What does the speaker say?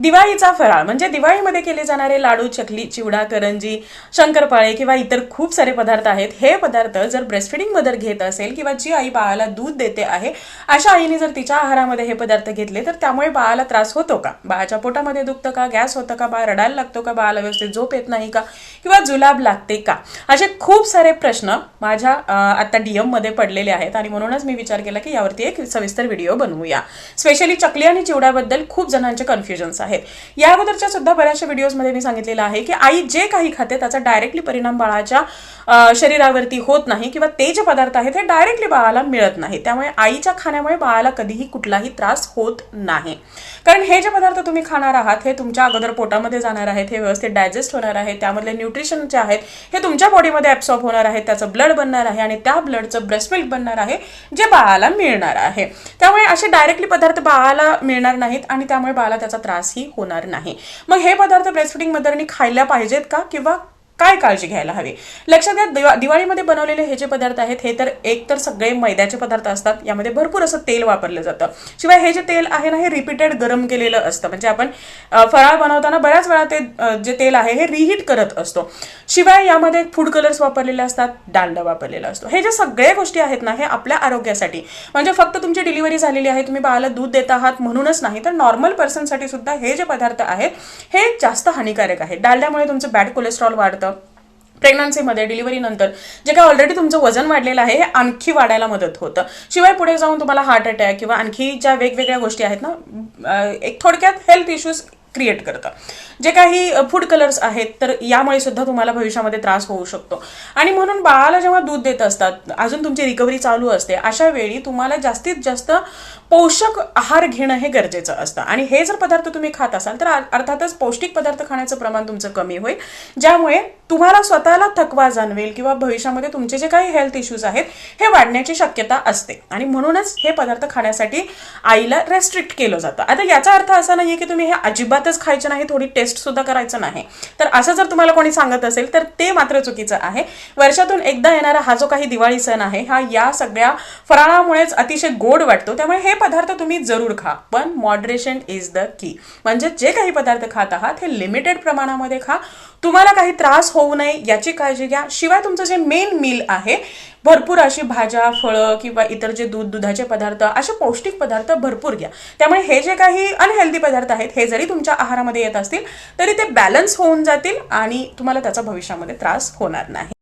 दिवाळीचा फराळ म्हणजे दिवाळीमध्ये केले जाणारे लाडू चकली चिवडा करंजी शंकरपाळे किंवा इतर खूप सारे पदार्थ आहेत. हे पदार्थ जर ब्रेस्टफिडिंग मदर घेत असेल किंवा जी आई बाळाला दूध देते आहे अशा आईने जर तिच्या आहारामध्ये हे पदार्थ घेतले तर त्यामुळे बाळाला त्रास होतो का? बाळाच्या पोटामध्ये दुखतं का? गॅस होतं का? बाळ रडायला लागतो का? बाळाला व्यवस्थित झोप येत नाही का? किंवा जुलाब लागते का? असे खूप सारे प्रश्न माझ्या आता डीएममध्ये पडलेले आहेत आणि म्हणूनच मी विचार केला की यावरती एक सविस्तर व्हिडिओ बनवूया. स्पेशली चकली आणि चिवड्याबद्दल खूप जणांचे कन्फ्युजन्स आहेत. या अगोदरच्या सुद्धा बऱ्याचशा व्हिडिओजमध्ये मी सांगितलेलं आहे की आई जे काही खाते त्याचा डायरेक्टली परिणाम बाळाच्या शरीरावरती होत नाही किंवा ते जे पदार्थ आहेत हे डायरेक्टली बाळाला मिळत नाही. त्यामुळे आईच्या खाण्यामुळे बाळाला कधीही कुठलाही त्रास होत नाही. कारण हे जे पदार्थ तुम्ही खाणार आहात हे तुमच्या अगोदर पोटामध्ये जाणार आहेत हे व्यवस्थित डायजेस्ट होणार आहे त्यामधले न्यूट्रिशन जे आहेत हे तुमच्या बॉडीमध्ये ॲब्सॉर्ब होणार आहे त्याचं ब्लड बनणार आहे आणि त्या ब्लडचं ब्रेस्ट मिल्क बनणार आहे जे बाळाला मिळणार आहे. त्यामुळे असे डायरेक्टली पदार्थ बाळाला मिळणार नाहीत आणि त्यामुळे बाळाला त्याचा त्रासही होणार नाही. मग हे पदार्थ ब्रेस्टफिडिंग मदरने खायला पाहिजेत का? किंवा काय काळजी घ्यायला हवी? लक्षात घ्या दिवा दिवाळीमध्ये बनवलेले हे जे पदार्थ आहेत हे तर एक तर सगळे मैद्याचे पदार्थ असतात यामध्ये भरपूर असं तेल वापरलं जातं. शिवाय हे जे तेल आहे ना हे रिपीटेड गरम केलेलं असतं. म्हणजे आपण फराळ बनवताना बऱ्याच वेळा ते जे तेल आहे हे रिहीट करत असतो. शिवाय यामध्ये फूड कलर्स वापरलेले असतात डालडा वापरलेला असतो. हे जे सगळे गोष्टी आहेत ना हे आपल्या आरोग्यासाठी. म्हणजे फक्त तुमची डिलिव्हरी झालेली आहे तुम्ही बाळाला दूध देत आहात म्हणूनच नाही तर नॉर्मल पर्सनसाठी सुद्धा हे जे पदार्थ आहेत हे जास्त हानिकारक आहे डालड्यामुळे तुमचं बॅड कोलेस्ट्रॉल वाढतं प्रेग्नन्सीमध्ये डिलिव्हरीनंतर जे काय ऑलरेडी तुमचं वजन वाढलेलं आहे हे आणखी वाढायला मदत होतं. शिवाय पुढे जाऊन तुम्हाला हार्ट अटॅक किंवा आणखी ज्या वेगवेगळ्या गोष्टी आहेत ना एक थोडक्यात हेल्थ इश्यूज क्रिएट करतं जे काही फूड कलर्स आहेत तर यामुळे सुद्धा तुम्हाला भविष्यामध्ये त्रास होऊ शकतो. आणि म्हणून बाळाला जेव्हा दूध देत असतात अजून तुमची रिकव्हरी चालू असते अशा वेळी तुम्हाला जास्तीत जास्त पोषक आहार घेणं हे गरजेचं असतं. आणि हे जर पदार्थ तुम्ही खात असाल तर अर्थातच पौष्टिक पदार्थ खाण्याचं प्रमाण तुमचं कमी होईल. ज्यामुळे तुम्हाला स्वतःला थकवा जाणवेल किंवा भविष्यामध्ये तुमचे जे काही हेल्थ इश्यूज आहेत हे वाढण्याची शक्यता असते. आणि म्हणूनच हे पदार्थ खाण्यासाठी आईला रेस्ट्रिक्ट केलं जातं. आता याचा अर्थ असा नाहीये की तुम्ही हे मुळातच खायचं नाही थोडी टेस्ट सुद्धा करायचं नाही. तर असं जर तुम्हाला कोणी सांगत असेल तर ते मात्र चुकीचं आहे. वर्षातून एकदा येणारा हा जो काही दिवाळी सण आहे हा या सगळ्या फराळामुळेच अतिशय गोड वाटतो. त्यामुळे हे पदार्थ तुम्ही जरूर खा पण मॉडरेशन इज द की म्हणजे जे काही पदार्थ खात आहात हे लिमिटेड प्रमाणामध्ये खा. तुम्हाला काही त्रास होऊ नये याची काळजी घ्या. शिवाय तुमचं जे मेन मील आहे भरपूर अशी भाज्या फळं किंवा इतर जे दूध दुधाचे पदार्थ असे पौष्टिक पदार्थ भरपूर घ्या. त्यामुळे हे जे काही अनहेल्दी पदार्थ आहेत हे जरी तुमच्या आहारामध्ये येत असतील तरी ते बॅलन्स होऊन जातील आणि तुम्हाला त्याचा भविष्यामध्ये त्रास होणार नाही.